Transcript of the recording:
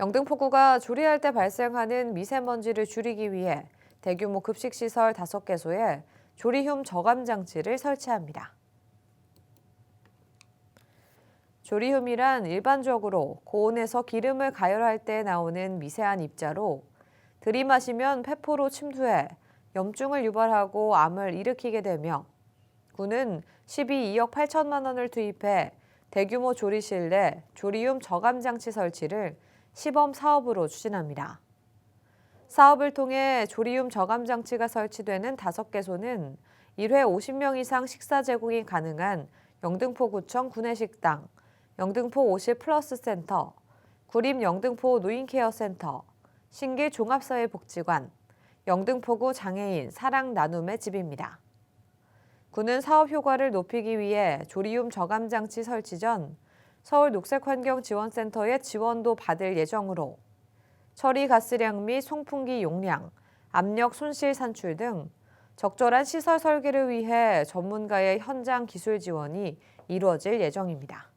영등포구가 조리할 때 발생하는 미세먼지를 줄이기 위해 대규모 급식시설 5개소에 조리흉 저감 장치를 설치합니다. 조리흉이란 일반적으로 고온에서 기름을 가열할 때 나오는 미세한 입자로 들이마시면 폐포로 침투해 염증을 유발하고 암을 일으키게 되며 구는 12억 8천만 원을 투입해 대규모 조리실 내 조리움 저감 장치 설치를 시범 사업으로 추진합니다. 사업을 통해 조리움 저감 장치가 설치되는 5개소는 1회 50명 이상 식사 제공이 가능한 영등포구청 구내식당, 영등포 50 플러스 센터, 구림 영등포 노인케어 센터, 신길 종합사회복지관, 영등포구 장애인 사랑 나눔의 집입니다. 구는 사업 효과를 높이기 위해 조리움 저감 장치 설치 전 서울 녹색환경지원센터의 지원도 받을 예정으로 처리 가스량 및 송풍기 용량, 압력 손실 산출 등 적절한 시설 설계를 위해 전문가의 현장 기술 지원이 이루어질 예정입니다.